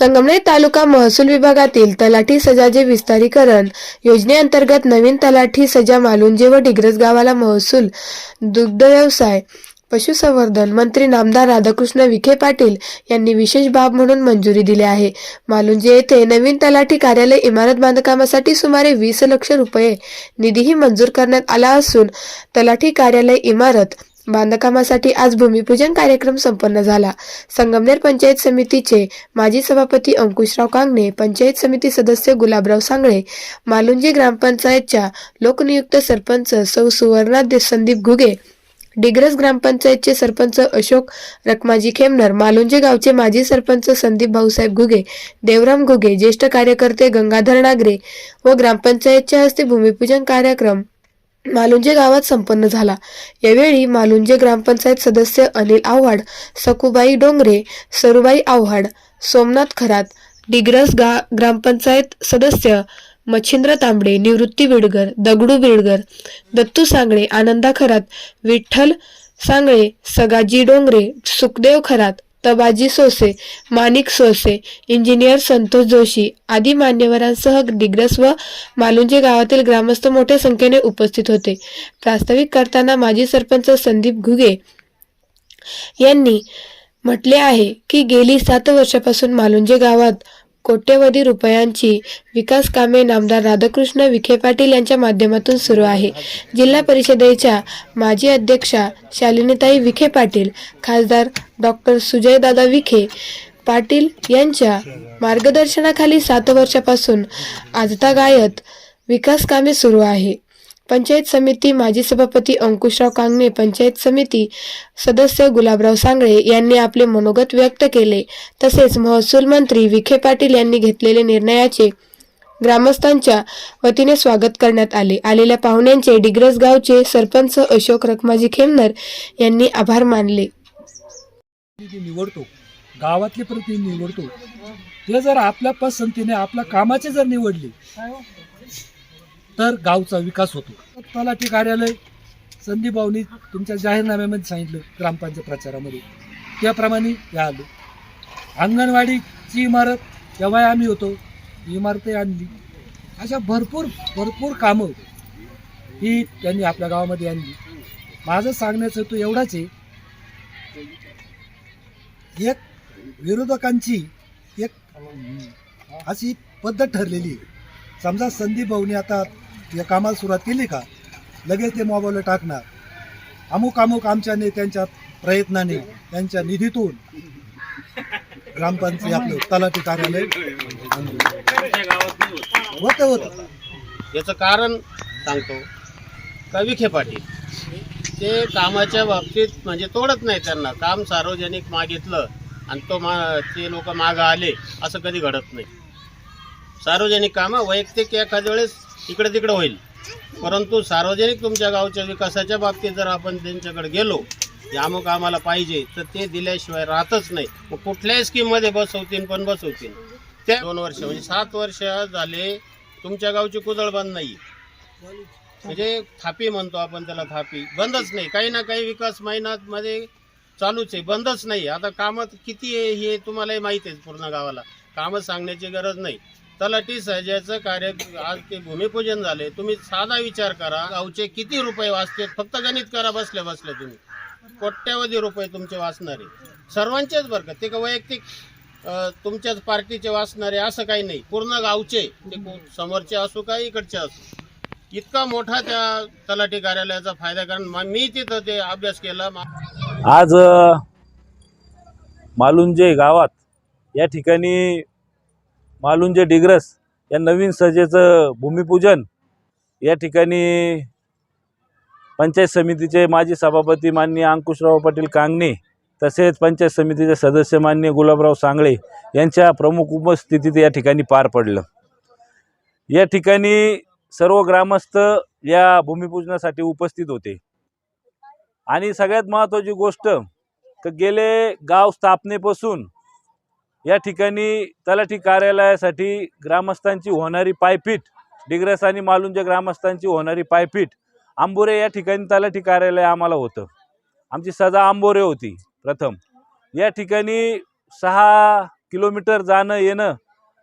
संगमनेर तालुका महसूल विभागातील तलाठी सजाचे विस्तारीकरण योजनेअंतर्गत नवीन तलाठी सजा मालुंजे व डिग्रस गावाला महसूल दुग्ध व्यवसाय पशुसंवर्धन मंत्री नामदार राधाकृष्ण विखे पाटील यांनी विशेष बाब म्हणून मंजुरी दिली आहे. मालुंजे येथे नवीन तलाठी कार्यालय इमारत बांधकामासाठी सुमारे वीस लक्ष रुपये निधीही मंजूर करण्यात आला असून तलाठी कार्यालय इमारत बांधकामासाठी आज भूमिपूजन कार्यक्रम संपन्न झाला. संगमनेर पंचायत समितीचे माजी सभापती अंकुशराव कांगणे पंचायत समिती सदस्य गुलाबराव सांगळे मालुंजी ग्रामपंचायतच्या लोकनियुक्त सरपंच सौ सुवर्णा संदीप घुगे डिग्रस ग्रामपंचायतचे सरपंच अशोक रखमाजी खेमनर मालुंजे गावचे माजी सरपंच संदीप भाऊसाहेब घुगे देवराम घुगे ज्येष्ठ कार्यकर्ते गंगाधर नागरे व ग्रामपंचायतच्या हस्ते भूमिपूजन कार्यक्रम मालुंजे गावात संपन्न झाला. यावेळी मालुंजे ग्रामपंचायत सदस्य अनिल आव्हाड सकुबाई डोंगरे सरुबाई आव्हाड सोमनाथ खरात डिग्रस गा ग्रामपंचायत सदस्य मच्छिंद्र तांबडे निवृत्ती बिडगर दगडू बिडगर दत्तू सांगळे आनंदा खरात विठ्ठल सांगळे सगाजी डोंगरे सुखदेव खरात तबाजी सोसे माणिक सोसे इंजिनियर संतोष जोशी आदी मान्यवरांसह डिग्रस व मालुंजे गावातील ग्रामस्थ मोठ्या संख्येने उपस्थित होते. प्रास्ताविक करताना माजी सरपंच संदीप घुगे यांनी म्हटले आहे की गेली सात वर्षापासून मालुंजे गावात कोट्यवधी रुपयांची विकास कामे नामदार राधाकृष्ण विखे पाटील यांच्या माध्यमातून सुरू आहे. जिल्हा परिषदेच्या माजी अध्यक्षा शालिनीताई विखे पाटील खासदार डॉक्टर सुजयदादा विखे पाटील यांच्या मार्गदर्शनाखाली सात वर्षापासून आजतागायत विकास कामे सुरू आहे. पंचायत समिती माजी सभापती अंकुशराव कांगणे पंचायत समिती सदस्य गुलाबराव सांगळे यांनी आपले मनोगत व्यक्त केले. तसेच महसूल मंत्री विखे पाटील यांनी घेतलेले निर्णयाचे ग्रामस्थांच्या वतीने स्वागत करण्यात आले. आलेल्या पाहुण्यांचे डिग्रस गावचे सरपंच अशोक रखमाजी खेमनर यांनी आभार मानले. निवडतो गावातले प्रतिनिधी निवडतो. ते जर आपल्या पसंतीने आपल्या कामाचे जर निवडले तर गावचा विकास होतो. तलाठी कार्यालय संदीप भाऊनी तुमच्या जाहीरनाम्यामध्ये सांगितलं ग्रामपंचायत प्रचारामध्ये. त्याप्रमाणे या आलो. अंगणवाडीची इमारत तेव्हा आम्ही होतो इमारतही आणली. अशा भरपूर भरपूर कामं ही त्यांनी आपल्या गावामध्ये आणली. माझं सांगण्याचं तो एवढाच आहे एक विरोधकांची एक अशी पद्धत ठरलेली आहे. समजा संदीप भाऊनी आता या कामाला सुरुवात केली का? लगेच ते मोबाईलवर टाकणार. अमुक अमुक आमच्या नेत्यांच्या प्रयत्नाने त्यांच्या निधीतून ग्रामपंचायत आपलं तलाठी कार्यालय होतं होतं. याचं कारण सांगतो. का विखे पाटील ते कामाच्या बाबतीत म्हणजे तोडत नाही त्यांना. काम सार्वजनिक मागितलं आणि तो मा ते लोक मागं आले असं कधी घडत नाही. सार्वजनिक कामं वैयक्तिक एखाद्या वेळेस इकडे तिकडे होईल. परंतु सार्वजनिक तुमच्या गावच्या विकासाच्या बाबतीत जर आपण त्यांच्याकडे गेलो की अमुक आम्हाला पाहिजे तर ते दिल्याशिवाय राहतच नाही. मग कुठल्याही स्कीममध्ये बसवतील पण बसवतील. त्या दोन वर्ष म्हणजे सात वर्ष झाले तुमच्या गावची कुदळ बंद नाही म्हणजे थापी म्हणतो आपण त्याला थापी. बंदच नाही. काही ना काही विकास महिन्यामध्ये चालूच आहे. बंदच नाही. आता कामात किती आहे हे तुम्हालाही माहीत आहे पूर्ण गावाला. कामं सांगण्याची गरज नाही. तलाठी सहजाचं कार्य आज ते भूमिपूजन झाले. तुम्ही साधा विचार करा गावचे किती रुपये वाचते? फक्त गणित करा बसल्या बसल्या तुम्ही. कोट्यावधी रुपये तुमचे वाचणारे. सर्वांचेच बरं का. ते का वैयक्तिक तुमच्याच पार्टीचे वाचणारे असं काही नाही. पूर्ण गावचे. ते समोरचे असो का इकडचे असो. इतका मोठा त्या तलाठी कार्यालयाचा फायदा कारण मी तिथं ते अभ्यास केला. आज मालुंजे गावात या ठिकाणी मालुंजे डिग्रस या नवीन सजेचं भूमिपूजन या ठिकाणी पंचायत समितीचे माजी सभापती माननीय अंकुशराव पाटील कांगणे तसेच पंचायत समितीचे सदस्य माननीय गुलाबराव सांगळे यांच्या प्रमुख उपस्थितीत या ठिकाणी पार पडलं. या ठिकाणी सर्व ग्रामस्थ या भूमिपूजनासाठी उपस्थित होते. आणि सगळ्यात महत्त्वाची गोष्ट तर गेले गाव स्थापनेपासून या ठिकाणी तलाठी कार्यालयासाठी ग्रामस्थांची होणारी पायपीट डिग्रस आणि मालुंजे ग्रामस्थांची होणारी पायपीट आंबोरे या ठिकाणी तलाठी कार्यालय आम्हाला होतं. आमची सजा आंबोरे होती प्रथम. या ठिकाणी सहा किलोमीटर जाणं येणं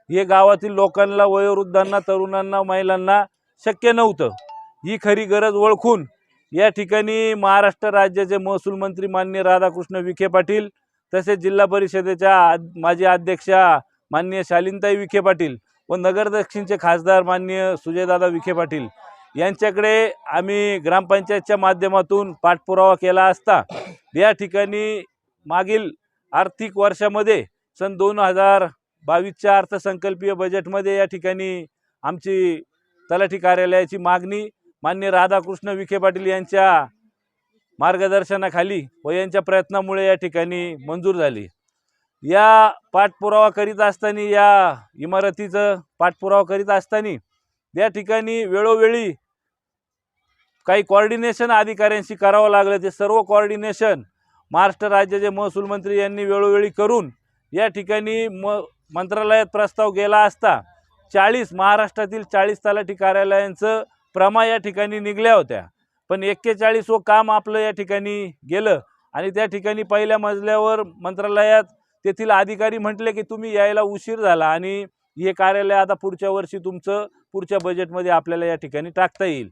हे गावातील लोकांना वयोवृद्धांना तरुणांना महिलांना शक्य नव्हतं. ही खरी गरज ओळखून या ठिकाणी महाराष्ट्र राज्याचे महसूल मंत्री माननीय राधाकृष्ण विखे पाटील तसेच जिल्हा परिषदेच्या आद- माजी अध्यक्षा माननीय शालिनताई विखे पाटील व नगर दक्षिणचे खासदार माननीय सुजयदादा विखे पाटील यांच्याकडे आम्ही ग्रामपंचायतच्या माध्यमातून पाठपुरावा केला असता या ठिकाणी मागील आर्थिक वर्षामध्ये सन दोन हजार बावीसच्या अर्थसंकल्पीय बजेटमध्ये या ठिकाणी आमची तलाठी कार्यालयाची मागणी मान्य राधाकृष्ण विखे पाटील यांच्या मार्गदर्शनाखाली व यांच्या प्रयत्नामुळे या ठिकाणी मंजूर झाली. या पाठपुरावा करीत असताना या इमारतीचं पाठपुरावा करीत असताना या ठिकाणी वेळोवेळी काही कॉर्डिनेशन अधिकाऱ्यांशी करावं लागलं. ते सर्व कॉर्डिनेशन महाराष्ट्र राज्याचे महसूल मंत्री यांनी वेळोवेळी करून या ठिकाणी म मंत्रालयात प्रस्ताव गेला असता चाळीस महाराष्ट्रातील चाळीस तलाठी कार्यालयांचं प्रमा या ठिकाणी निघल्या होत्या. पण एक्केचाळीस व काम आपलं या ठिकाणी गेलं आणि त्या ठिकाणी पहिल्या मजल्यावर मंत्रालयात तेथील अधिकारी म्हटले की तुम्ही यायला उशीर झाला आणि हे कार्यालय आता पुढच्या वर्षी तुमचं पुढच्या बजेटमध्ये आपल्याला या ठिकाणी टाकता येईल.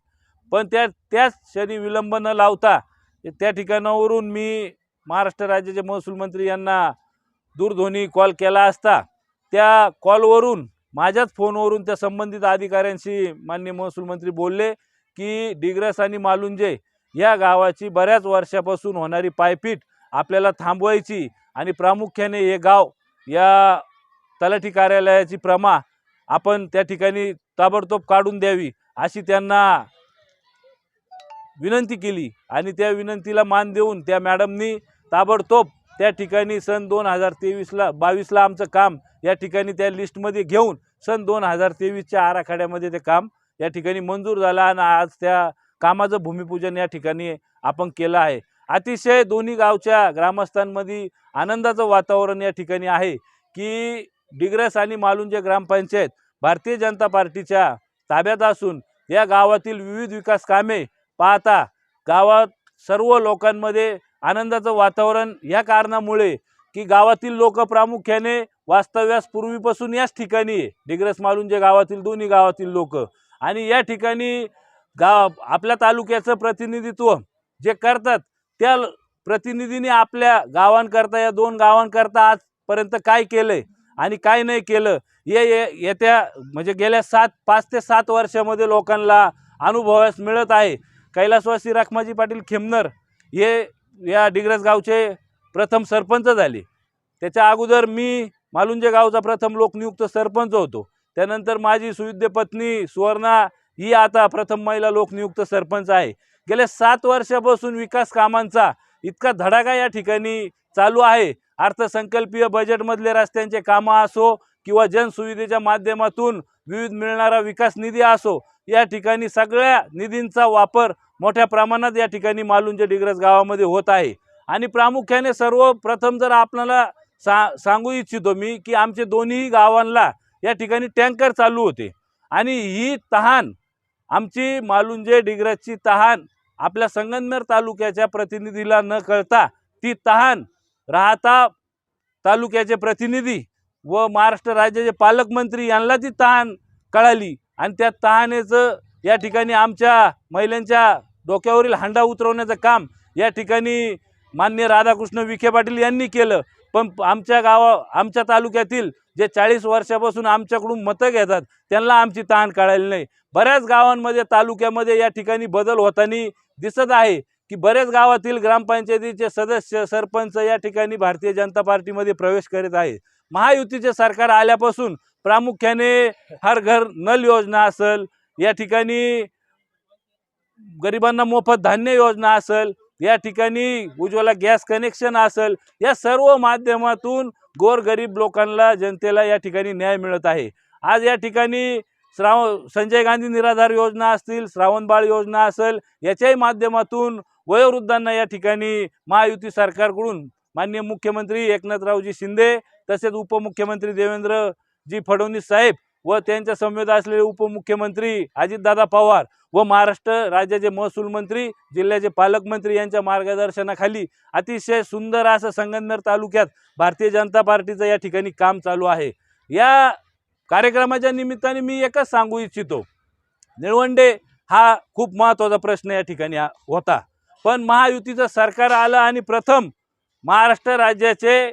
पण त्या त्याच क्षणी विलंब न लावता त्या ठिकाणावरून मी महाराष्ट्र राज्याचे महसूल मंत्री यांना दूरध्वनी कॉल केला असता त्या कॉलवरून माझ्याच फोनवरून त्या संबंधित अधिकाऱ्यांशी मान्य महसूल मंत्री बोलले की डिग्रस आणि मालुंजे या गावाची बऱ्याच वर्षापासून होणारी पायपीट आपल्याला थांबवायची आणि प्रामुख्याने हे गाव या तलाठी कार्यालयाची प्रमा आपण त्या ठिकाणी ताबडतोब काढून द्यावी अशी त्यांना विनंती केली आणि त्या विनंतीला मान देऊन त्या मॅडमनी ताबडतोब त्या ठिकाणी सन दोन हजार तेवीसला बावीसला आमचं काम या ठिकाणी त्या लिस्टमध्ये घेऊन सन दोन हजार तेवीसच्या आराखड्यामध्ये ते काम या ठिकाणी मंजूर झाला आणि आज त्या कामाचं भूमिपूजन या ठिकाणी आपण केलं आहे. अतिशय दोन्ही गावच्या ग्रामस्थांमध्ये आनंदाचं वातावरण या ठिकाणी आहे की डिग्रस आणि मालुंजे ग्रामपंचायत भारतीय जनता पार्टीच्या ताब्यात असून या गावातील विविध विकास कामे पाहता गावात सर्व लोकांमध्ये आनंदाचं वातावरण या कारणामुळे की गावातील लोक प्रामुख्याने वास्तव्यास पूर्वीपासून याच ठिकाणी डिग्रस मालुंजे गावातील दोन्ही गावातील लोक. आणि या ठिकाणी गाव आपल्या तालुक्याचं प्रतिनिधित्व जे करतात त्या प्रतिनिधीने आपल्या गावांकरता या दोन गावांकरता आजपर्यंत काय केलंय आणि काय नाही केलं ये ये येत्या म्हणजे गेल्या सात पाच ते सात वर्षामध्ये लोकांना अनुभवास मिळत आहे. कैलासवासी रखमाजी पाटील खेमनर हे या डिग्रस गावचे प्रथम सरपंच झाले. त्याच्या अगोदर मी मालुंजे गावचा प्रथम लोकनियुक्त सरपंच होतो. त्यानंतर माझी सुविद्य पत्नी सुवर्णा ही आता प्रथम महिला लोकनियुक्त सरपंच आहे. गेल्या सात वर्षापासून विकास कामांचा इतका धडाका या ठिकाणी चालू आहे. अर्थसंकल्पीय बजेटमधले रस्त्यांचे कामं असो किंवा जनसुविधेच्या माध्यमातून विविध मिळणारा विकास निधी असो या ठिकाणी सगळ्या निधींचा वापर मोठ्या प्रमाणात या ठिकाणी मालुंजे डिग्रज गावामध्ये होत आहे. आणि प्रामुख्याने सर्वप्रथम जर आपल्याला सा सांगू इच्छितो मी की आमचे दोन्ही गावांना या ठिकाणी टँकर चालू होते. आणि ही तहान आमची मालुंजे डिग्रजची तहान आपल्या संगमनेर तालुक्याच्या प्रतिनिधीला न कळता ती तहान राहता तालुक्याचे प्रतिनिधी व महाराष्ट्र राज्याचे पालकमंत्री यांना ती तहान कळाली. आणि त्या तहानेचं या ठिकाणी आमच्या महिलांच्या डोक्यावरील हांडा उतरवण्याचं काम या ठिकाणी मान्य राधाकृष्ण विखे पाटील यांनी केलं. पण आमच्या गावा आमच्या तालुक्यातील जे चाळीस वर्षापासून आमच्याकडून मतं घेतात त्यांना आमची ताण काढायला नाही. बऱ्याच गावांमध्ये तालुक्यामध्ये या ठिकाणी बदल होताना दिसत आहे की बऱ्याच गावातील ग्रामपंचायतीचे सदस्य सरपंच या ठिकाणी भारतीय जनता पार्टीमध्ये प्रवेश करीत आहे महायुतीचे सरकार आल्यापासून प्रामुख्याने हर घर नल योजना असेल या ठिकाणी गरिबांना मोफत धान्य योजना असेल या ठिकाणी उज्ज्वला गॅस कनेक्शन असेल या सर्व माध्यमातून गोरगरीब लोकांना जनतेला या ठिकाणी न्याय मिळत आहे. आज या ठिकाणी श्राव संजय गांधी निराधार योजना असतील श्रावणबाळ योजना असेल याच्याही माध्यमातून वयोवृद्धांना या ठिकाणी महायुती सरकारकडून माननीय मुख्यमंत्री एकनाथरावजी शिंदे तसेच उपमुख्यमंत्री देवेंद्रजी फडणवीस साहेब व त्यांच्या संवेद असलेले उपमुख्यमंत्री अजितदादा पवार व महाराष्ट्र राज्याचे महसूल मंत्री जिल्ह्याचे पालकमंत्री यांच्या मार्गदर्शनाखाली अतिशय सुंदर असं संगमनेर तालुक्यात भारतीय जनता पार्टीचं या ठिकाणी काम चालू आहे. या कार्यक्रमाच्या निमित्ताने मी एकच सांगू इच्छितो. निळवंडे हा खूप महत्त्वाचा प्रश्न या ठिकाणी होता. पण महायुतीचं सरकार आलं आणि प्रथम महाराष्ट्र राज्याचे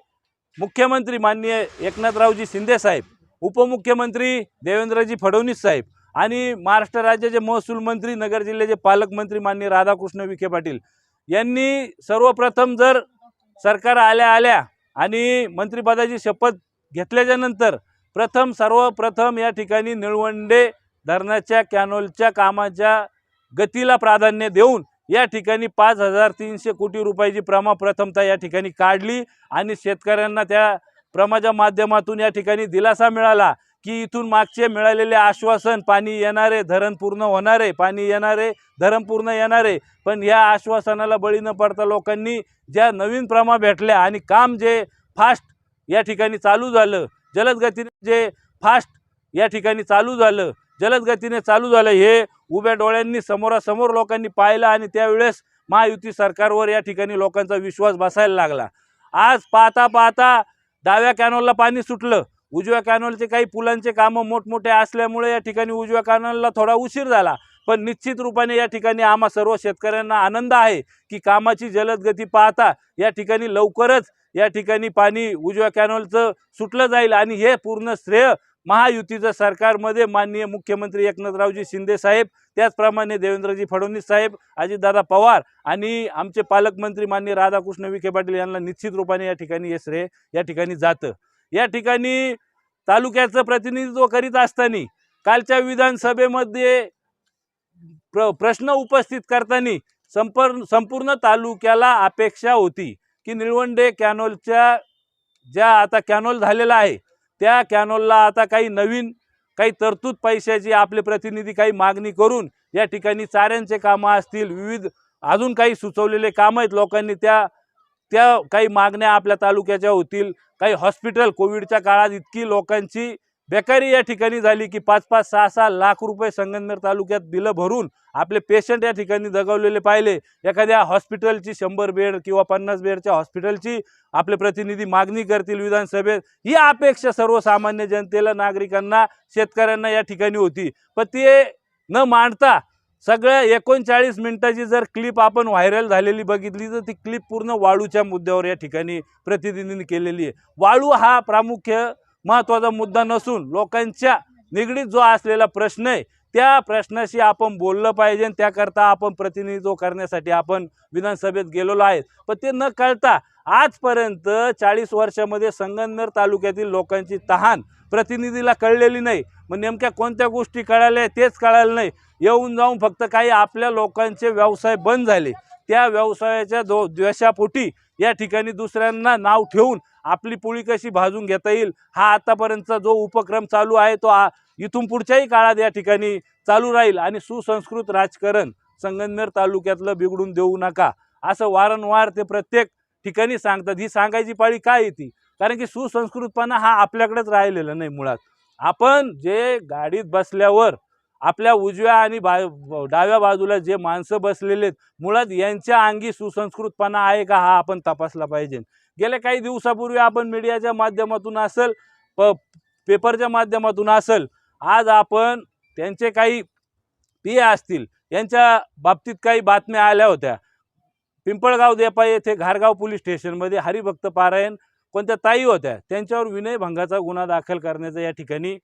मुख्यमंत्री माननीय एकनाथरावजी शिंदेसाहेब उपमुख्यमंत्री देवेंद्रजी फडणवीस साहेब आणि महाराष्ट्र राज्याचे महसूल मंत्री नगर जिल्ह्याचे पालकमंत्री माननीय राधाकृष्ण विखे पाटील यांनी सर्वप्रथम जर सरकार आल्या आल्या आणि मंत्रिपदाची शपथ घेतल्याच्या नंतर प्रथम सर्वप्रथम या ठिकाणी निळवंडे धरणाच्या कॅनोलच्या कामाच्या गतीला प्राधान्य देऊन या ठिकाणी पाच हजार तीनशे कोटी रुपयाची प्रमा प्रथमता या ठिकाणी काढली आणि शेतकऱ्यांना त्या प्रमाच्या माध्यमातून या ठिकाणी दिलासा मिळाला की इथून मागचे मिळालेले आश्वासन पाणी येणारे धरण पूर्ण होणारे पाणी येणारे धरण पूर्ण येणारे पण या आश्वासनाला बळी न पडता लोकांनी ज्या नवीन प्रमा भेटल्या आणि काम जे फास्ट या ठिकाणी चालू झालं जलद गतीने जे फास्ट या ठिकाणी चालू झालं जलद गतीने चालू झालं हे उभ्या डोळ्यांनी समोरासमोर लोकांनी पाहिलं आणि त्यावेळेस महायुती सरकारवर या ठिकाणी लोकांचा विश्वास बसायला लागला. आज पाहता पाहता डाव्या कॅनॉलला पाणी सुटलं. उजव्या कॅनॉलचे काही पुलांचे कामं मोठमोठे असल्यामुळे या ठिकाणी उजव्या कॅनॉलला थोडा उशीर झाला. पण निश्चित रूपाने या ठिकाणी आम्हा सर्व शेतकऱ्यांना आनंद आहे की कामाची जलद गती पाहता या ठिकाणी लवकरच या ठिकाणी पाणी उजव्या कॅनॉलचं सुटलं जाईल आणि हे पूर्ण श्रेय महायुतीचं सरकारमध्ये माननीय मुख्यमंत्री एकनाथरावजी शिंदे साहेब त्याचप्रमाणे देवेंद्रजी फडणवीस साहेब अजितदादा पवार आणि आमचे पालकमंत्री माननीय राधाकृष्ण विखे पाटील यांना निश्चित रूपाने या ठिकाणी हे श्रेय या ठिकाणी जातं. या ठिकाणी तालुक्याचं प्रतिनिधित्व करीत असताना कालच्या विधानसभेमध्ये प्र प्रश्न उपस्थित करताना संपूर्ण संपूर्ण तालुक्याला अपेक्षा होती की निळवंडे कॅनोलच्या ज्या आता कॅनोल झालेला आहे त्या कॅनोलला आता काही नवीन काही तरतूद पैशाची आपले प्रतिनिधी काही मागणी करून या ठिकाणी चाऱ्यांचे कामं असतील विविध अजून काही सुचवलेले कामं आहेत लोकांनी त्या त्या काही मागण्या आपल्या तालुक्याच्या होतील. काही हॉस्पिटल कोविडच्या काळात इतकी लोकांची बेकारी या ठिकाणी झाली की पाच पाच सहा सहा लाख रुपये संगमनेर तालुक्यात बिलं भरून आपले पेशंट या ठिकाणी दगावलेले पाहिले. एखाद्या हॉस्पिटलची शंभर बेड किंवा पन्नास बेडच्या हॉस्पिटलची आपले प्रतिनिधी मागणी करतील विधानसभेत. ही अपेक्षा सर्वसामान्य जनतेला नागरिकांना शेतकऱ्यांना या ठिकाणी होती. पण ते न मांडता सगळ्या एकोणचाळीस मिनिटाची जर क्लिप आपण व्हायरल झालेली बघितली तर ती क्लिप पूर्ण वाळूच्या मुद्द्यावर या ठिकाणी प्रतिनिधींनी केलेली आहे. वाळू हा प्रामुख्य महत्त्वाचा मुद्दा नसून लोकांच्या निगडीत जो असलेला प्रश्न आहे त्या प्रश्नाशी आपण बोललं पाहिजे आणि त्याकरता आपण प्रतिनिधित्व करण्यासाठी आपण विधानसभेत गेलेलो आहेत. पण ते न कळता आजपर्यंत चाळीस वर्षामध्ये संगमनेर तालुक्यातील लोकांची तहान प्रतिनिधीला कळलेली नाही. मग नेमक्या कोणत्या गोष्टी कळाल्या तेच कळालं नाही. येऊन जाऊन फक्त काही आपल्या लोकांचे व्यवसाय बंद झाले. त्या व्यवसायाच्या दो द्वेषापोटी या ठिकाणी दुसऱ्यांना नाव ठेवून आपली पोळी कशी भाजून घेता येईल हा आतापर्यंतचा जो उपक्रम चालू आहे तो इथून पुढच्याही काळात या ठिकाणी चालू राहील आणि सुसंस्कृत राजकारण संगमनेर तालुक्यातलं बिघडून देऊ नका. असं वारंवार ते प्रत्येक ठिकाणी सांगतात. ही सांगायची पाळी काय येते कारण की सुसंस्कृतपणा हा आपल्याकडेच राहिलेला नाही मुळात. आपण जे गाडीत बसल्यावर आपल्या उजव्या आणि बा डाव्या बाजूला जे माणसं बसलेले आहेत मुळात यांच्या अंगी सुसंस्कृतपणा आहे का हा आपण तपासला पाहिजे. गेल्या काही दिवसापूर्वी आपण मीडियाच्या माध्यमातून असेल प पेपरच्या माध्यमातून असेल आज आपण त्यांचे काही पी असतील यांच्या बाबतीत काही बातम्या आल्या होत्या. पिंपळगाव देपा येथे घारगाव पोलीस स्टेशनमध्ये हरिभक्त पारायण कोणत्या ताई होत्या त्यांच्यावर विनयभंगाचा गुन्हा दाखल करण्याचा या ठिकाणी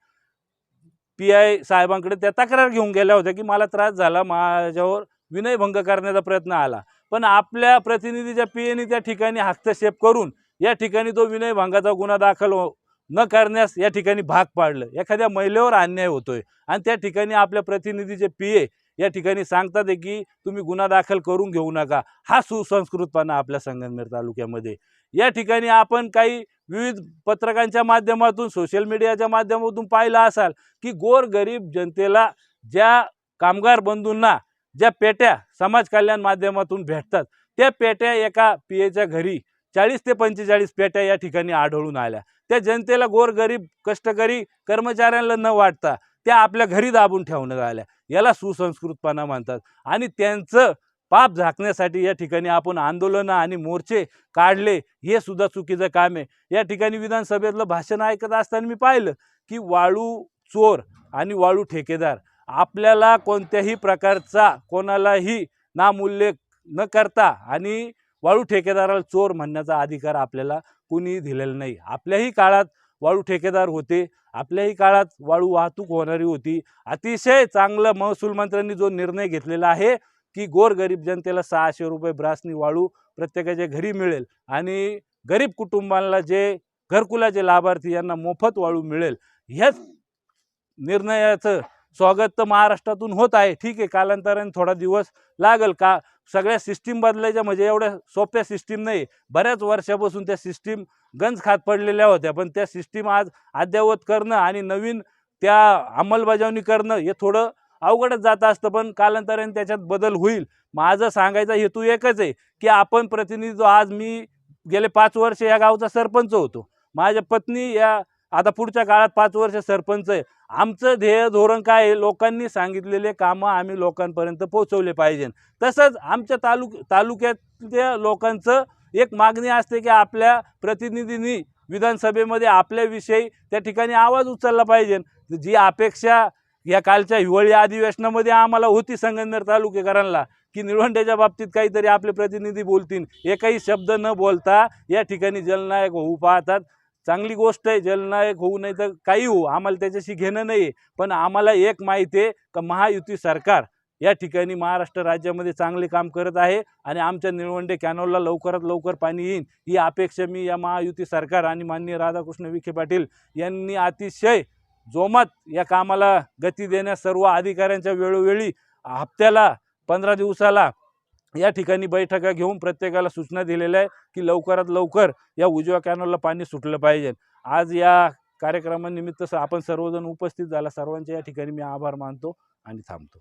पी आय साहेबांकडे त्या तक्रार घेऊन गेल्या होत्या की मला त्रास झाला माझ्यावर विनयभंग करण्याचा प्रयत्न आला. पण आपल्या प्रतिनिधीच्या पी एने त्या ठिकाणी हस्तक्षेप करून या ठिकाणी तो विनयभंगाचा गुन्हा दाखल हो- न करण्यास या ठिकाणी भाग पाडलं. एखाद्या महिलेवर अन्याय होतोय. आणि त्या ठिकाणी आपल्या प्रतिनिधीचे पी ए या ठिकाणी सांगतात आहे की तुम्ही गुन्हा दाखल करून घेऊ नका. हा सुसंस्कृतपणा आपल्या संगमनेर तालुक्यामध्ये. या ठिकाणी आपण काही विविध पत्रकांच्या माध्यमातून सोशल मीडियाच्या माध्यमातून पाहिलं असाल की गोरगरीब जनतेला ज्या कामगार बंधूंना ज्या पेट्या समाज कल्याण माध्यमातून भेटतात त्या पेट्या एका पी एच्या घरी चाळीस ते पंचेचाळीस पेट्या या ठिकाणी आढळून आल्या. त्या जनतेला गोरगरीब कष्टकरी कर्मचाऱ्यांना न वाटता त्या आपल्या घरी दाबून ठेवण्यात आल्या. याला सुसंस्कृतपणा म्हणतात. आणि त्यांचं पाप झाकण्यासाठी या ठिकाणी आपण आंदोलनं आणि मोर्चे काढले हे सुद्धा चुकीचं काम आहे. या ठिकाणी विधानसभेतलं भाषण ऐकत असताना मी पाहिलं की वाळू चोर आणि वाळू ठेकेदार आपल्याला कोणत्याही प्रकारचा कोणालाही नामोल्लेख न करता आणि वाळू ठेकेदाराला चोर म्हणण्याचा अधिकार आपल्याला कुणी दिलेला नाही. आपल्याही काळात वाळू ठेकेदार होते आपल्याही काळात वाळू वाहतूक होणारी होती. अतिशय चांगलं महसूल मंत्र्यांनी जो निर्णय घेतलेला आहे की गोरगरीब जनतेला सहाशे रुपये ब्रासनी वाळू प्रत्येकाच्या घरी मिळेल आणि गरीब कुटुंबांना जे घरकुलाचे लाभार्थी यांना मोफत वाळू मिळेल ह्याच निर्णयाचं स्वागत तर महाराष्ट्रातून होत आहे. ठीक आहे कालांतराने थोडा दिवस लागल. का सगळ्या सिस्टीम बदलायच्या म्हणजे एवढ्या सोप्या सिस्टीम नाही. बऱ्याच वर्षापासून त्या सिस्टीम गंज खात पडलेल्या होत्या. पण त्या सिस्टीम आज अद्ययावत करणं आणि नवीन त्या अंमलबजावणी करणं हे थोडं अवघडच जात असतं पण कालांतराने त्याच्यात बदल होईल. माझं सांगायचा हेतू एकच आहे की आपण प्रतिनिधित्व आज मी गेले पाच वर्ष या गावचा सरपंच होतो. माझ्या पत्नी या आता पुढच्या काळात पाच वर्ष सरपंच आहे. आमचं ध्येय धोरण काय आहे? लोकांनी सांगितलेले कामं आम्ही लोकांपर्यंत पोहोचवले पाहिजे. तसंच आमच्या तालुक तालुक्यातल्या लोकांचं एक मागणी असते की आपल्या प्रतिनिधींनी विधानसभेमध्ये आपल्याविषयी त्या ठिकाणी आवाज उचलला पाहिजे. जी अपेक्षा या कालच्या हिवाळी अधिवेशनामध्ये आम्हाला होती संगमनेर तालुकेकरांना की निळवंड्याच्या बाबतीत काहीतरी आपले प्रतिनिधी बोलतील. एकही शब्द न बोलता या ठिकाणी जलनायक होऊ पाहतात. चांगली गोष्ट आहे जलनायक होऊ नाही तर काही होऊ आम्हाला त्याच्याशी घेणं नाही आहे पण आम्हाला एक माहिती आहे का महायुती सरकार या ठिकाणी महाराष्ट्र राज्यामध्ये चांगले काम करत आहे आणि आमच्या निळवंडे कॅनॉलला लवकरात लवकर पाणी येईल ही अपेक्षा मी या महायुती सरकार आणि माननीय राधाकृष्ण विखे पाटील यांनी अतिशय जोमात या कामाला गती देण्यास सर्व अधिकाऱ्यांच्या वेळोवेळी हप्त्याला पंधरा दिवसाला या ठिकाणी बैठका घेऊन प्रत्येकाला सूचना दिलेल्या आहे की लवकरात लवकर या उजव्या कॅनलला पाणी सुटलं पाहिजे. आज या कार्यक्रमानिमित्त आपण सर्वजण उपस्थित झाला. सर्वांचे या ठिकाणी मी आभार मानतो आणि थांबतो.